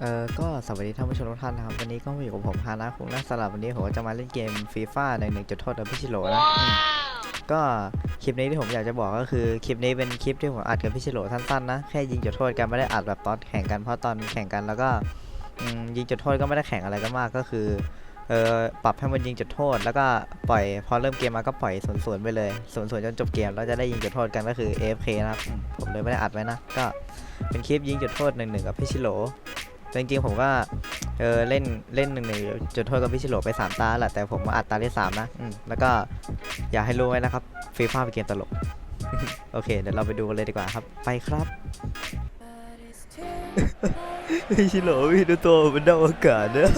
เอ่อก็สวัสดีท่านผู้ชมทุกท่านนะครับ วันนี้ก็มาอยู่กับผมฮานะคุงนะสำหรับวันนี้ผมก็จะมาเล่นเกมฟีฟ่าในหนึ่งจุดโทษกับพี่ชิโร่นะอืมก็คลิปนี้ที่ผมอยากจะบอกก็คือคลิปนี้เป็นคลิปที่ผมอัดกับพี่ชิโร่สั้นๆนะแค่ยิงจุดโทษกันไม่ได้อัดแบบตอนแข่งกันเพราะตอนแข่งกันแล้วก็อืมยิงจุดโทษก็ไม่ได้แข่งอะไรกันมากก็คือเออปรับให้มันยิงจุดโทษ แล้วก็ปล่อยพอเริ่มเกมมาก็ปล่อยสวนสวนๆไปเลยสวนสวนๆจนจบเกมแล้วจะได้ยิงจุดโทษกันก็คือ AFK นะครับอืมผมเลยไม่ได้อัดไว้นะก็เป็นคลิปยิงจุดโทษหนึ่งหนึ่งกับพี่ชิโร่ จริงๆผมก็เออเล่นเล่นหนึ่งหนึ่งจุดโทษกับพี่ชิโร่ไป 3 ตาแหละแต่ผมมาอัดตาที่3นะอืมแล้วก็อยากให้รู้ไว้นะครับฟีฟ่าเป็นเกมตลก โอเค เดี๋ยวเราไปดูกันเลยดีกว่าครับ ไปครับพี่ชิโร่พี่ดูตัวมันดาวอากาศเนอะ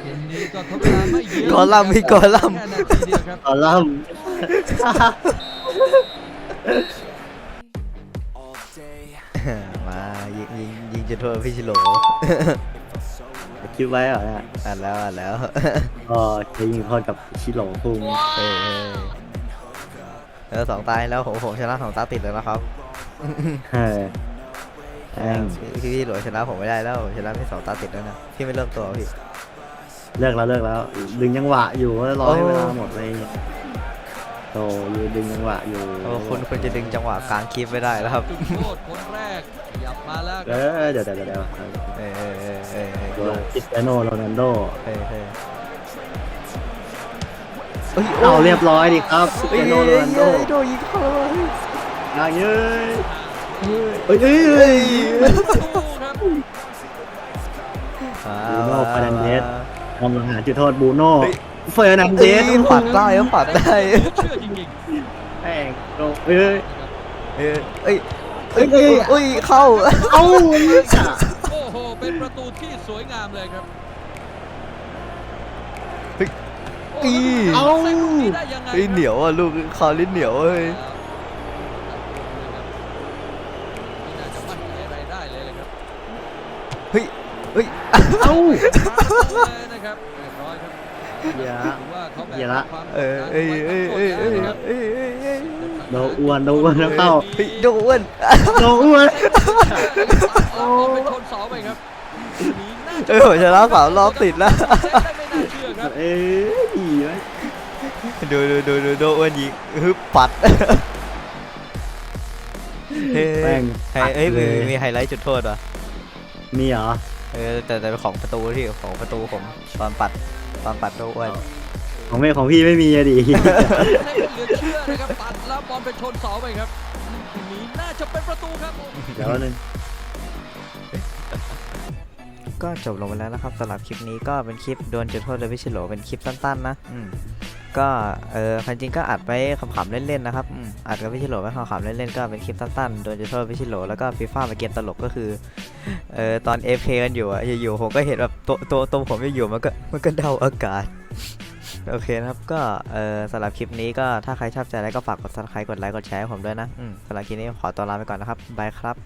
เกมนี้ก็ทดเวลาไม่เยอะกอลัมน์มีกอลัม จุดโทษกับพี่ชิโร่ คิดไว้เหรอเนี่ยอัดแล้วอัดแล้ว ก็จะยิงโทษกับชิโร่คุงเฮ้ยเฮ้ยเออสองตายแล้วผมผมชนะสองตาติดเลยนะครับเฮ้ยแม่งพี่พี่หลวชนะผมไม่ได้แล้วผมชนะพี่สองตาติดแล้วนะพี่ไม่เริ่มตัวพี่ เลิกแล้วเลิกแล้ว ดึงจังหวะอยู่ก็รอให้โอ้เวลาหมดเลย โตอยู่ดึงจังหวะอยู่โอ้คุณคุณจะดึงจังหวะกลางคลิปไม่ได้แล้วครับจุดโทษคนแรกขยับมาแล้วเออเดี๋ยวเดี๋ยวเดี๋ยวเดี๋ยวเอ้ยเอ้ยเอ้ยเอ้ยเอ้ยตัวคริสเตียโนโรนัลโดเอ้ยเอ้ยเอาเรียบร้อยดิครับคริสเอ้ยเตียโนเอ้ยโรนัลโดเอ้ยโดนยิงเข้าแล้วอะเย้ยเอ้ยเอ้ยเอ้ยตู้ครับบูโน่ฟาร์นันเดสกำลังหาจุดโทษบูโน่ เฟอร์นันเดเอ้ยสปัดได้ก็ปัดได้เชื่อจริงแม่งโดนเอ้ยๆนะครับเอ้ยเอ้ยเอ้เอ้ยยเอ้ยเอ้ยเข้าเอ้าโอ้โหเป็นประตูที่สวยงามเลยครับเฮ้ยโอ้โหเอ้าเซ็ตลูกนี้ได้ยังไงเฮ้ยเหนียวอะลูกคอลิ้นเหนียวเฮ้ยไม่น่าจะมั่นใจอะไรได้เลยเลยครับเฮ้ยเฮ้ยเอ้าเลยนะครับเรียบร้อยครับ อย่าถือว่าเขาแบอย่าละกความเออเอ้ยเอ้ยเอ้ยเอ้ยเอ้ยเอ้ยเอ้ยโดนอ้วนโดนอ้วนแล้วเข้าเฮ้ยโดนอ้วนโดนอ้วนเอาไปชนเสาไปครับหนีน่าจะเอ้ยผมชนะสามรอบติดแล้วเซฟได้ไม่น่าเชื่อครับเอ้ยดีไหมดูดูดูดูโดนอ้วนยิงฮึบปัดเฮ้ยแม่งเฮ้ยเฮ้ยเลมียมีไฮไลท์จุดโทษว่ะมีเหรอเออแต่แต่เป็นของประตูที่ของประตูผมตอนปัด ตอนปัดโดนอ้วนของแม่ของพี่ไม่มีอะดิ ให้เหลือเชื่อนะครับปัดแล้วบอลไปชนเสาไปครับหนีน่าจะเป็นประตูครับเดี๋ยวนึง ก็จบลงไปแล้วนะครับสำหรับคลิปนี้ก็เป็นคลิปโดนจุดโทษโดยพิชิโลเป็นคลิปสั้นๆนะอืม ก็เออควาจริงก็อัดไว้ขำๆเล่นๆนะครับอัดกับพิชิโลไว้ขำๆเล่นๆก็เป็นคลิปสั้นๆโดนจุดโทษพิชิโลแล้วก็ฟีฟ่าเป็นเกมตลกก็คือเออตอนเอฟเคกันอยู่อะอยู่ๆผมก็เห็นแบบตัวตัวตัวผมอยู่มันก็มันก็เดาอากาศโอเคนะครับก็เออสำหรับคลิปนี้ก็ถ้าใครชอบใจแล้วก็ฝากกด subscribe กดไลค์กดแชร์ให้ผมด้วยนะสำหรับคลิปนี้ขอตัวลาไปก่อนนะครับบายครับ